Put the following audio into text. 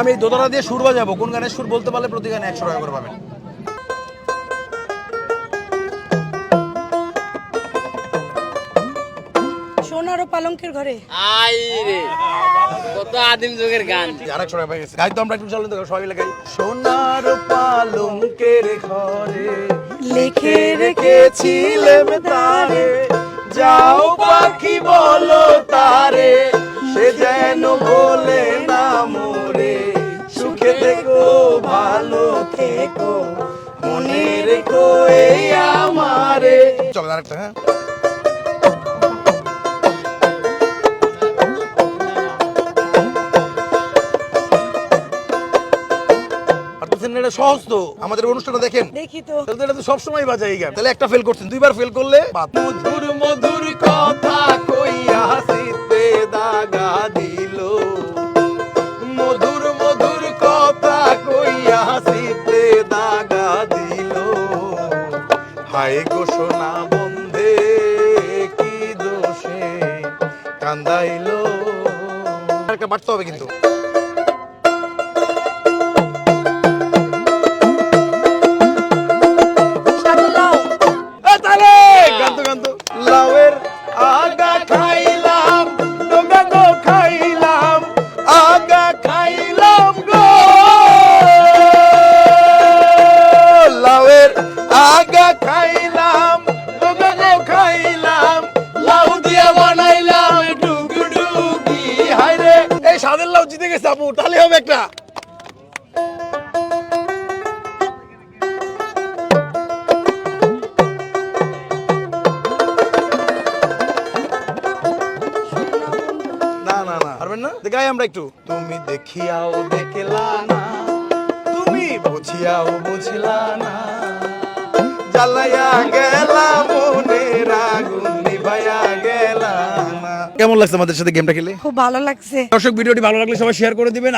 আমি এই দোতলা দিয়ে সুর বাজাবো কোন গানের সুর বলতে পারলে প্রতি গানে একশো টাকা করে পাবেন। সোনার ও পালঙ্কের ঘরে। আই রে কত আদিম যুগের গান। আর একশো টাকা পেয়ে গেছে। গাই তো আমরা একটু চলেন তো সবাই মিলে সোনার পালঙ্কের ঘরে লিখে রেখেছিলেম তারে। যাও পাখি বলো সুখে থেকো ভালো থেকো মনে রেখো এই আমারে। চলো আরেকটা হ্যাঁ? এটা সহজ তো আমাদের অনুষ্ঠানটা দেখেন। দেখি তো। তাহলে এটা তো সবসময় বাজাই এই গান। তাহলে একটা ফেল করছেন দুইবার ফেল করলে মধুর মধুর কথা হায় ঘোষণা বন্ধে কি দোষে কান্দাইলো? বাড়তে হবে কিন্তু। গান্ত লাউয়ের আগা খাইলাম ডোঙ্গা গো খাইলাম আগা খাইলাম গো। লাউয়ের আগা খাইলাম এই জিতে গেছে আপু তাহলে হবে একটা। না না না। পারবেন আমরা একটু। তুমি দেখিয়াও দেখলা না তুমি বুঝিয়াও বুঝলা না। জ্বালাইয়া গেলা কেমন লাগছে আমাদের সাথে গেমটা খেলে? খুব ভালো লাগছে। দর্শক ভিডিওটি ভালো লাগলে সবাই শেয়ার করে দিবেন।